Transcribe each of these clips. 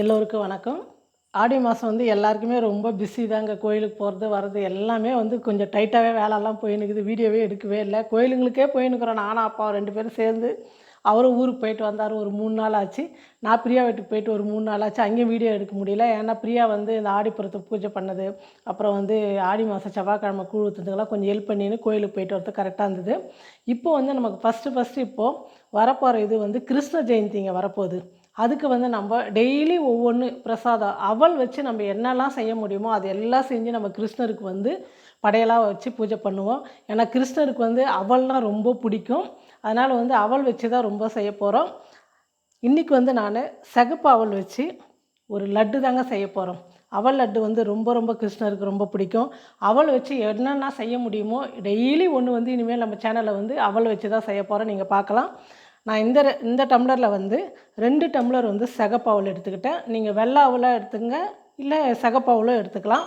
எல்லோருக்கும் வணக்கம். ஆடி மாதம் வந்து எல்லாருக்குமே ரொம்ப பிஸி தாங்க. கோயிலுக்கு போகிறது வர்றது எல்லாமே வந்து கொஞ்சம் டைட்டாகவே வேலைலாம் போயின்னுக்குது. வீடியோவே எடுக்கவே இல்லை. கோயிலுங்களுக்கே போயின்னுக்குறோம். நானும் அப்பா ரெண்டு பேரும் சேர்ந்து அவரும் ஊருக்கு போயிட்டு வந்தார். ஒரு மூணு நாள் ஆச்சு. நான் பிரியா வீட்டுக்கு போயிட்டு ஒரு மூணு நாள் ஆச்சு. அங்கேயும் வீடியோ எடுக்க முடியல. ஏன்னா பிரியா வந்து இந்த ஆடிப்புறத்தை பூஜை பண்ணது. அப்புறம் வந்து ஆடி மாதம் செவ்வாய்க்கிழமை கூழ் ஊற்றுறதுக்கெல்லாம் கொஞ்சம் ஹெல்ப் பண்ணின்னு கோயிலுக்கு போயிட்டு வரது கரெக்டாக இருந்தது. இப்போ வந்து நமக்கு ஃபஸ்ட்டு ஃபஸ்ட்டு இப்போது வரப்போகிற இது வந்து கிருஷ்ண ஜெயந்திங்க வரப்போகுது. அதுக்கு வந்து நம்ம டெய்லி ஒவ்வொன்று பிரசாதம் அவல் வச்சு நம்ம என்னெல்லாம் செய்ய முடியுமோ அது எல்லாம் செஞ்சு நம்ம கிருஷ்ணருக்கு வந்து படையலாக வச்சு பூஜை பண்ணுவோம். ஏன்னா கிருஷ்ணருக்கு வந்து அவல்னால் ரொம்ப பிடிக்கும். அதனால் வந்து அவள் வச்சு தான் ரொம்ப செய்ய போகிறோம் இன்றைக்கி வந்து நான் சகப்பு அவல் வச்சு ஒரு லட்டு தாங்க செய்ய போகிறோம் அவள் லட்டு வந்து ரொம்ப ரொம்ப கிருஷ்ணருக்கு ரொம்ப பிடிக்கும். அவள் வச்சு என்னென்ன செய்ய முடியுமோ டெய்லி ஒன்று வந்து இனிமேல் நம்ம சேனலில் வந்து அவள் வச்சு தான் செய்ய போகிறோம் நீங்கள் பார்க்கலாம். நான் இந்த இந்த டம்ளரில் வந்து ரெண்டு டம்ளர் வந்து சகப்பாவில் எடுத்துக்கிட்டேன். நீங்கள் வெள்ளை அவலாக எடுத்துங்க இல்லை சகப்பாவில் எடுத்துக்கலாம்.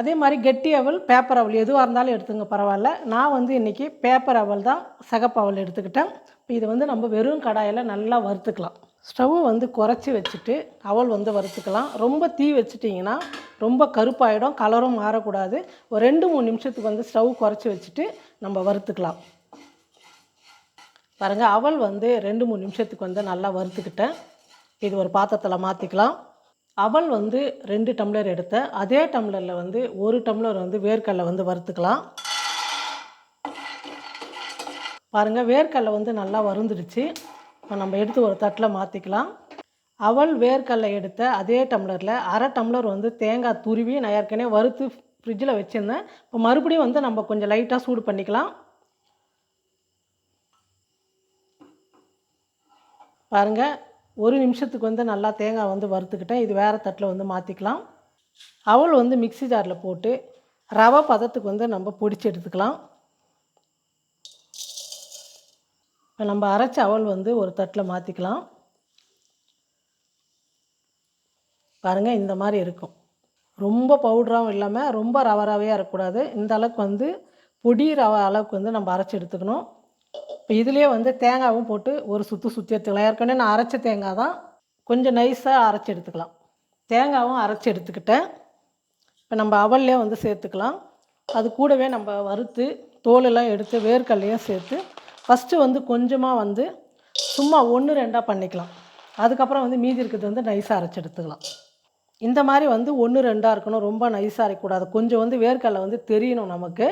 அதே மாதிரி கெட்டி அவல் பேப்பர் அவல் எதுவாக இருந்தாலும் எடுத்துங்க பரவாயில்ல. நான் வந்து இன்றைக்கி பேப்பர் அவல் தான் சிகப்பு எடுத்துக்கிட்டேன். இப்போ இது வந்து நம்ம வெறும் கடாயில் நல்லா வறுத்துக்கலாம். ஸ்டவ்வை வந்து குறைச்சி வச்சுட்டு அவல் வந்து வறுத்துக்கலாம். ரொம்ப தீ வச்சுட்டிங்கன்னா ரொம்ப கருப்பாயிடும் கலரும் மாறக்கூடாது. ஒரு ரெண்டு மூணு நிமிஷத்துக்கு வந்து ஸ்டவ் குறைச்சி வச்சுட்டு நம்ம வறுத்துக்கலாம். பாருங்கள் அவள் வந்து ரெண்டு மூணு நிமிஷத்துக்கு வந்து நல்லா வறுத்துக்கிட்டேன். இது ஒரு பாத்திரத்தில் மாற்றிக்கலாம் அவள் வந்து ரெண்டு டம்ளர் எடுத்தேன். அதே டம்ளரில் வந்து ஒரு டம்ளர் வந்து வேர்க்கடலை வந்து வறுத்துக்கலாம். பாருங்கள் வேர்க்கடலை வந்து நல்லா வறுந்துடுச்சு. இப்போ நம்ம எடுத்து ஒரு தட்டில் மாற்றிக்கலாம் அவள் வேர்க்கடலை எடுத்த அதே டம்ளரில் அரை டம்ளர் வந்து தேங்காய் துருவி நான் ஏற்கனவே வறுத்து ஃப்ரிட்ஜில் வச்சுருந்தேன். இப்போ மறுபடியும் வந்து நம்ம கொஞ்சம் லைட்டாக சூடு பண்ணிக்கலாம். பாருங்கள் ஒரு நிமிஷத்துக்கு வந்து நல்லா தேங்காய் வந்து வறுத்துக்கிட்டேன். இது வேறு தட்டில் வந்து மாற்றிக்கலாம் அவல் வந்து மிக்ஸி ஜாரில் போட்டு ரவை பதத்துக்கு வந்து நம்ம பொடிச்சு எடுத்துக்கலாம். இப்போ நம்ம அரைச்ச அவல் வந்து ஒரு தட்டில் மாற்றிக்கலாம் பாருங்கள் இந்த மாதிரி இருக்கும். ரொம்ப பவுடராகவும் இல்லாமல் ரொம்ப ரவ ரவையாக இருக்கக்கூடாது. இந்த அளவுக்கு வந்து பொடி ரவை அளவுக்கு வந்து நம்ம அரைச்சி எடுத்துக்கணும். இப்போ இதுலேயே வந்து தேங்காவும் போட்டு ஒரு சுற்று சுற்றி எடுத்துக்கலாம். ஏற்கனவே நான் அரைச்ச தேங்காய் தான் கொஞ்சம் நைஸாக அரைச்சி எடுத்துக்கலாம். தேங்காவும் அரைச்சி எடுத்துக்கிட்டேன். இப்போ நம்ம அவல்லே வந்து சேர்த்துக்கலாம். அது கூடவே நம்ம வறுத்து தோலெல்லாம் எடுத்து வேர்க்கல்லையும் சேர்த்து ஃபஸ்ட்டு வந்து கொஞ்சமாக வந்து சும்மா ஒன்று ரெண்டாக பண்ணிக்கலாம். அதுக்கப்புறம் வந்து மீதி இருக்கிறது வந்து நைஸாக அரைச்சி எடுத்துக்கலாம். இந்த மாதிரி வந்து ஒன்று ரெண்டாக இருக்கணும். ரொம்ப நைஸாக இருக்கக்கூடாது கொஞ்சம் வந்து வேர்க்கடலை வந்து தெரியணும் நமக்கு.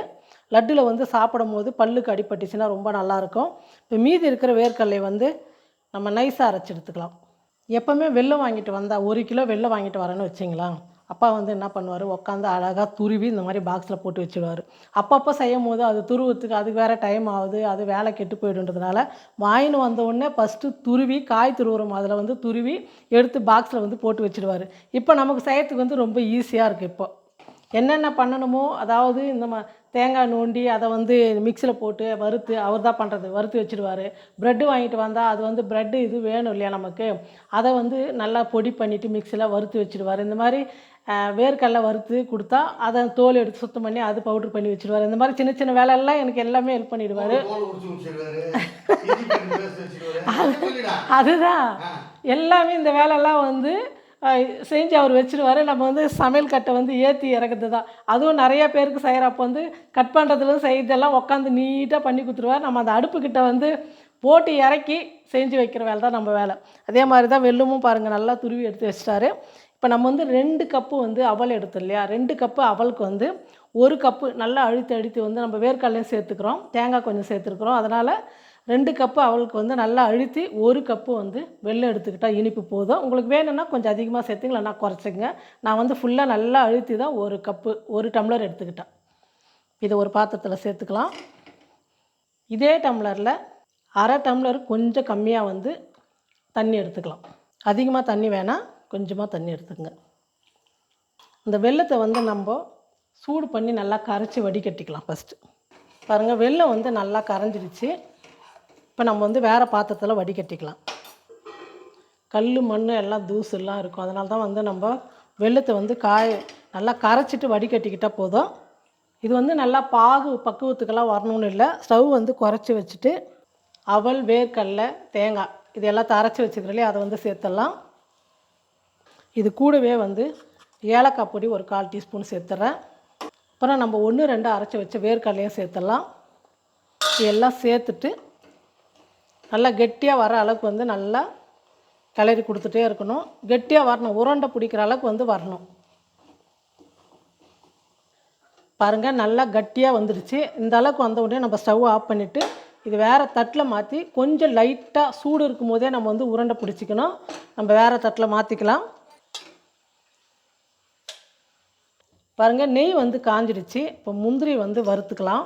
லட்டில் வந்து சாப்பிடும் போது பல்லுக்கு அடிபட்டுச்சுன்னா ரொம்ப நல்லாயிருக்கும். இப்போ மீதி இருக்கிற வேர்க்கடலை வந்து நம்ம நைஸாக அரைச்சி எடுத்துக்கலாம். எப்போவுமே வெள்ளம் வாங்கிட்டு வந்தால் ஒரு கிலோ வெள்ளம் வாங்கிட்டு வரேன்னு வச்சிங்களேன். அப்பா வந்து என்ன பண்ணுவார்? உட்காந்து அழகாக துருவி இந்த மாதிரி பாக்ஸில் போட்டு வச்சுடுவார். அப்பப்போ செய்யும் போது அது துருவத்துக்கு அதுக்கு வேறு டைம் ஆகுது அது வேலை கெட்டு போயிடுன்றதுனால வாங்கினு வந்த உடனே ஃபஸ்ட்டு துருவி காய் துருவுறோம் அதில் வந்து துருவி எடுத்து பாக்ஸில் வந்து போட்டு வச்சுடுவார். இப்போ நமக்கு செய்யறதுக்கு வந்து ரொம்ப ஈஸியாக இருக்குது இப்போ. என்னென்ன பண்ணணுமோ அதாவது இந்த மா தேங்காய் நோண்டி அதை வந்து மிக்சியில் போட்டு வறுத்து அவர் தான் பண்ணுறது வறுத்து வச்சுடுவார். ப்ரெட்டு வாங்கிட்டு வந்தால் அது வந்து ப்ரெட்டு இது வேணும் இல்லையா நமக்கு? அதை வந்து நல்லா பொடி பண்ணிவிட்டு மிக்சியில் வறுத்து வச்சுடுவார். இந்த மாதிரி வேர்க்கடலை வறுத்து கொடுத்தா அதை தோல் எடுத்து சுத்தம் பண்ணி அது பவுட்ரு பண்ணி வச்சுடுவார். இந்த மாதிரி சின்ன சின்ன வேலையெல்லாம் எனக்கு எல்லாமே ஹெல்ப் பண்ணிடுவார். அதுதான். எல்லாமே இந்த வேலையெல்லாம் வந்து செஞ்சு அவர் வச்சிருவாரு. நம்ம வந்து சமையல் கட்டை வந்து ஏற்றி இறக்குறது தான் அதுவும் நிறையா பேருக்கு செய்கிறப்ப வந்து கட் பண்ணுறதுலேருந்து செய்யறதெல்லாம் உட்காந்து நீட்டாக பண்ணி கொடுத்துருவார். நம்ம அந்த அடுப்புக்கிட்ட வந்து போட்டு இறக்கி செஞ்சு வைக்கிற வேலை தான் நம்ம வேலை. அதே மாதிரி தான் வெல்லமும் பாருங்கள் நல்லா துருவி எடுத்து வச்சிட்டாரு. இப்போ நம்ம வந்து ரெண்டு கப்பு வந்து அவல் எடுத்தோம் இல்லையா? ரெண்டு கப்பு அவலுக்கு வந்து ஒரு கப்பு நல்லா அழுத்தி அழுத்தி வந்து நம்ம வேர்க்கடலையும் சேர்த்துக்கிறோம். தேங்காய் கொஞ்சம் சேர்த்துருக்குறோம். அதனால் ரெண்டு கப்பு அவளுக்கு வந்து நல்லா அழுத்தி ஒரு கப்பு வந்து வெள்ளம் எடுத்துக்கிட்டால் இனிப்பு போதும். உங்களுக்கு வேணும்னா கொஞ்சம் அதிகமாக சேர்த்துங்க நான் குறைச்சிங்க நான் வந்து ஃபுல்லாக நல்லா அழுத்தி தான் ஒரு கப்பு ஒரு டம்ளர் எடுத்துக்கிட்டேன். இதை ஒரு பாத்திரத்தில் சேர்த்துக்கலாம். இதே டம்ளரில் அரை டம்ளர் கொஞ்சம் கம்மியாக வந்து தண்ணி எடுத்துக்கலாம். அதிகமாக தண்ணி வேணால் கொஞ்சமாக தண்ணி எடுத்துக்கங்க. இந்த வெள்ளத்தை வந்து நம்ம சூடு பண்ணி நல்லா கரைச்சி வடிகட்டிக்கலாம் ஃபஸ்ட்டு பாருங்கள் வெல்லம் வந்து நல்லா கரைஞ்சிருச்சு. இப்போ நம்ம வந்து வேறு பாத்திரத்தில் வடிகட்டிக்கலாம். கல் மண் எல்லாம் தூசுலாம் இருக்கும். அதனால தான் வந்து நம்ம வெள்ளத்தை வந்து காய நல்லா கரைச்சிட்டு வடிகட்டிக்கிட்டால் போதும். இது வந்து நல்லா பாகு பக்குவத்துக்கெல்லாம் வரணும்னு இல்லை. ஸ்டவ் வந்து குறைச்சி வச்சுட்டு அவல் வேர்க்கடலை தேங்காய் இது எல்லாத்தையும் அரைச்சி வச்சுக்கிறோம் இல்லையா அதை வந்து சேர்த்துடலாம். இது கூடவே வந்து ஏலக்காய் பொடி ஒரு கால் டீஸ்பூன் சேர்த்துறேன். அப்புறம் நம்ம ஒன்று ரெண்டு அரைச்சி வச்சு வேர்க்கடலையும் சேர்த்துடலாம். இது எல்லாம் சேர்த்துட்டு நல்லா கெட்டியாக வர அளவுக்கு வந்து நல்லா கிளறி கொடுத்துட்டே இருக்கணும். கெட்டியாக வரணும். உருண்டை பிடிக்கிற அளவுக்கு வந்து வரணும். பாருங்கள் நல்லா கட்டியாக வந்துடுச்சு. இந்த அளவுக்கு வந்த உடனே நம்ம ஸ்டவ் ஆஃப் பண்ணிவிட்டு இது வேறு தட்டில் மாற்றி கொஞ்சம் லைட்டாக சூடு இருக்கும் போதே நம்ம வந்து உருண்டை பிடிச்சிக்கணும். நம்ம வேறு தட்டில் மாற்றிக்கலாம் பாருங்கள் நெய் வந்து காஞ்சிடுச்சு. இப்போ முந்திரி வந்து வறுத்துக்கலாம்.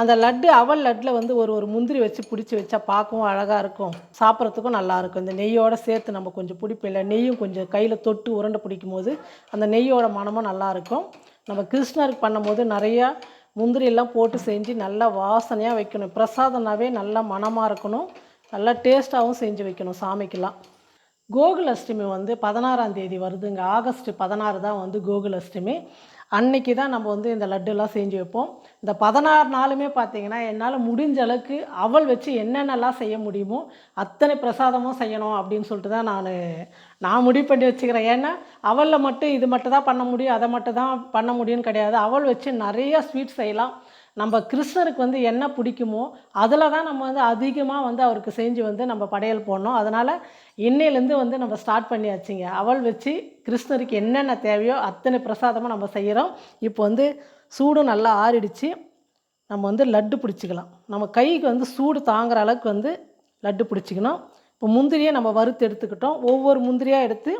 அந்த லட்டு அவல் லட்டில் வந்து ஒரு ஒரு முந்திரி வச்சு பிடிச்சி வச்சா பார்க்கவும் அழகாக இருக்கும். சாப்பிட்றதுக்கும் நல்லாயிருக்கும் இந்த நெய்யோடு சேர்த்து நம்ம கொஞ்சம் பிடிப்பில்ல நெய்யும் கொஞ்சம் கையில் தொட்டு உருண்டை பிடிக்கும் போது அந்த நெய்யோட மனமும் நல்லாயிருக்கும் நம்ம கிருஷ்ணருக்கு பண்ணும்போது நிறையா முந்திரி எல்லாம் போட்டு செஞ்சு நல்லா வாசனையாக வைக்கணும். பிரசாதம்னாவே நல்லா மணமாக இருக்கணும். நல்லா டேஸ்ட்டாகவும் செஞ்சு வைக்கணும் சாமிக்கெலாம் கோகுலஷ்டமி வந்து பதினாறாம் தேதி வருதுங்க. ஆகஸ்ட் பதினாறு தான் வந்து கோகுலஷ்டமி. அன்னைக்கு தான் நம்ம வந்து இந்த லட்டுலாம் செஞ்சு வைப்போம். இந்த பதினாறு நாளுமே பார்த்தீங்கன்னா என்னால் முடிஞ்ச அளவுக்கு அவள் வச்சு என்னென்னலாம் செய்ய முடியுமோ அத்தனை பிரசாதமும் செய்யணும் அப்படின்னு சொல்லிட்டு தான் நான் நான் முடிவு பண்ணி வச்சுக்கிறேன். ஏன்னா அவளில் மட்டும் இது மட்டும் தான் பண்ண முடியும் அதை மட்டும் தான் பண்ண முடியும்னு கிடையாது. அவள் வச்சு நிறைய ஸ்வீட் செய்யலாம். நம்ம கிருஷ்ணருக்கு வந்து என்ன பிடிக்குமோ அதில் தான் நம்ம வந்து அதிகமாக வந்து அவருக்கு செஞ்சு வந்து நம்ம படையல் போடணும். அதனால் இன்னையிலேருந்து வந்து நம்ம ஸ்டார்ட் பண்ணியாச்சுங்க. அவள் வச்சு கிருஷ்ணருக்கு என்னென்ன தேவையோ அத்தனை பிரசாதமாக நம்ம செய்கிறோம் இப்போ வந்து சூடும் நல்லா ஆறிடுச்சு. நம்ம வந்து லட்டு பிடிச்சிக்கலாம். நம்ம கைக்கு வந்து சூடு தாங்குற அளவுக்கு வந்து லட்டு பிடிச்சிக்கணும். இப்போ முந்திரியை நம்ம வறுத்து எடுத்துக்கிட்டோம். ஒவ்வொரு முந்திரியாக எடுத்து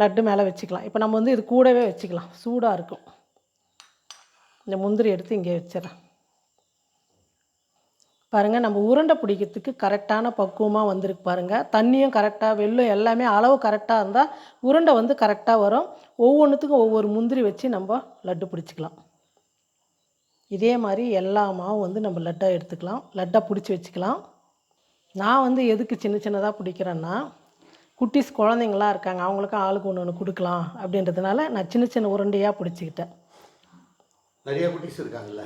லட்டு மேலே வச்சுக்கலாம். இப்போ நம்ம வந்து இது கூடவே வச்சுக்கலாம். சூடாக இருக்கும். இந்த முந்திரி எடுத்து இங்கே வச்சிடறேன். பாருங்கள் நம்ம உருண்டை பிடிக்கிறதுக்கு கரெக்டான பக்குவமாக வந்திருக்கு பாருங்கள் தண்ணியும் கரெக்டாக வெள்ளம் எல்லாமே அளவு கரெக்டாக இருந்தால் உருண்டை வந்து கரெக்டாக வரும். ஒவ்வொன்றுத்துக்கும் ஒவ்வொரு முந்திரி வச்சு நம்ம லட்டு பிடிச்சிக்கலாம். இதே மாதிரி எல்லா மாவும் வந்து நம்ம லட்டாக எடுத்துக்கலாம். லட்டாக பிடிச்சி வச்சுக்கலாம். நான் வந்து எதுக்கு சின்ன சின்னதாக பிடிக்கிறேன்னா குட்டீஸ் குழந்தைங்களாம் இருக்காங்க அவங்களுக்கும் ஆளுக்கு ஒன்று ஒன்று கொடுக்கலாம் அப்படின்றதுனால நான் சின்ன சின்ன உருண்டையாக பிடிச்சிக்கிட்டேன். நிறைய குட்டீஸ் இருக்காங்கல்ல.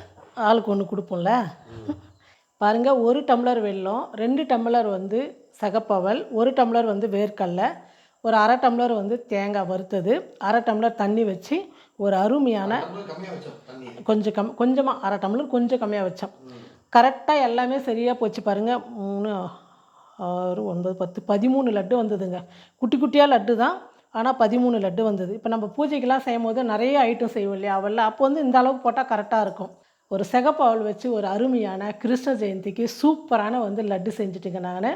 ஆளுக்கு ஒன்று கொடுப்போம்ல? பாருங்கள் ஒரு டம்ளர் வெல்லம் ரெண்டு டம்ளர் வந்து சகப்பவல் ஒரு டம்ளர் வந்து வேர்க்கடலை ஒரு அரை டம்ளர் வந்து தேங்காய் வறுத்தது அரை டம்ளர் தண்ணி வச்சு ஒரு அருமையான கொஞ்சம் கம் கொஞ்சமாக அரை டம்ளர் கொஞ்சம் கம்மியாக வச்சோம். கரெக்டாக எல்லாமே சரியாக போச்சு பாருங்கள் மூணு ஆறு ஒன்பது பத்து பதிமூணு லட்டு வந்ததுங்க. குட்டி குட்டியாக லட்டு தான் ஆனால் பதிமூணு லட்டு வந்தது. இப்போ நம்ம பூஜைக்கெல்லாம் செய்யும் போது நிறைய ஐட்டம் செய்வோம் இல்லையா? அவளில் அப்போ வந்து இந்த அளவுக்கு போட்டால் கரெக்டாக இருக்கும். ஒரு சிகப்பு வச்சு ஒரு அருமையான கிருஷ்ண ஜெயந்திக்கு சூப்பரான வந்து லட்டு செஞ்சுட்டுங்க நான்.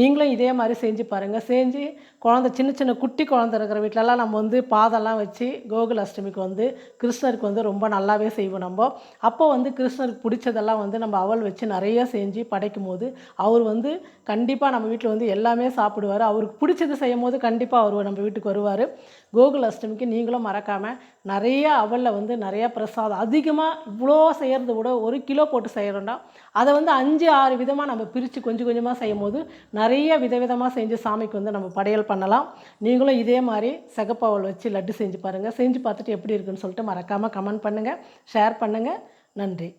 நீங்களும் இதே மாதிரி செஞ்சு பாருங்கள் செஞ்சு குழந்த சின்ன சின்ன குட்டி குழந்த இருக்கிற வீட்டிலலாம் நம்ம வந்து பாதெல்லாம் வச்சு கோகுல் அஷ்டமிக்கு வந்து கிருஷ்ணருக்கு வந்து ரொம்ப நல்லாவே செய்வோம் நம்ம. அப்போ வந்து கிருஷ்ணருக்கு பிடிச்சதெல்லாம் வந்து நம்ம அவல் வச்சு நிறைய செஞ்சு படைக்கும் போது அவர் வந்து கண்டிப்பாக நம்ம வீட்டில் வந்து எல்லாமே சாப்பிடுவார். அவருக்கு பிடிச்சது செய்யும் போது கண்டிப்பாக அவர் நம்ம வீட்டுக்கு வருவார். கோகுல் அஷ்டமிக்கு நீங்களும் மறக்காமல் நிறைய அவலில் வந்து நிறைய பிரசாதம் அதிகமாக இவ்வளோ செய்ய செய்கிறத விட ஒரு கிலோ போட்டு செய்கிறோம்டா அதை வந்து அஞ்சு ஆறு விதமாக நம்ம பிரித்து கொஞ்சம் கொஞ்சமாக செய்யும் போது நிறைய விதவிதமாக செஞ்சு சாமிக்கு வந்து நம்ம படையல் பண்ணலாம். நீங்களும் இதே மாதிரி சகப்பாவல் வச்சு லட்டு செஞ்சு பாருங்கள் செஞ்சு பார்த்துட்டு எப்படி இருக்குன்னு சொல்லிட்டு மறக்காமல் கமெண்ட் பண்ணுங்கள் ஷேர் பண்ணுங்கள் நன்றி.